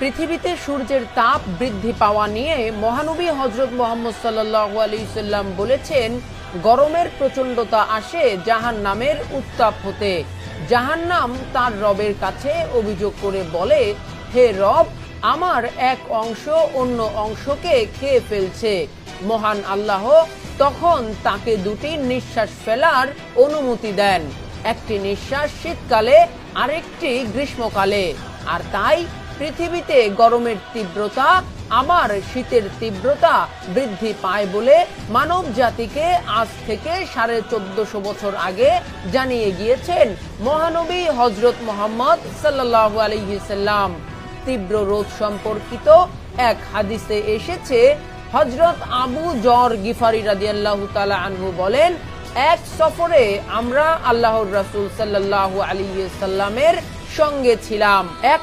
পৃথিবীতে সূর্যের তাপ বৃদ্ধি পাওয়া নিয়ে মহানবী হজরত মোহাম্মদ সাল্লাহ আলী সাল্লাম বলেছেন, গরমের প্রচণ্ডতা আসে জাহান নামের উত্তাপ হতে। জাহান্নাম তার রবের কাছে অভিযোগ করে বলে, হে রব, আমার এক অংশ অন্য অংশকে খেয়ে ফেলছে। মহান আল্লাহ তখন তাকে দুটি নিঃশ্বাস ফেলার অনুমতি দেন। একটি নিঃশ্বাস শীতকালে, আরেকটি গ্রীষ্মকালে। আর তাই পৃথিবীতে গরমের তীব্রতা, আবার শীতের তীব্রতা বৃদ্ধি পায় বলে মানব জাতিকে আজ থেকে সাড়ে চোদ্দশো বছর আগে জানিয়ে গিয়েছেন মহানবী হজরত মোহাম্মদ সাল্লাহ আলহিসাল্লাম তীব্র রোদ সম্পর্কিত এক হাদিসে এসেছে, হজরত আবু জর গিফারি রাদিয়াল্লাহু তালা আনহু বলেন, এক সফরে আমরা আল্লাহর রাসুল সাল্লাল্লাহু আলাইহি সাল্লামের সঙ্গে ছিলাম। এক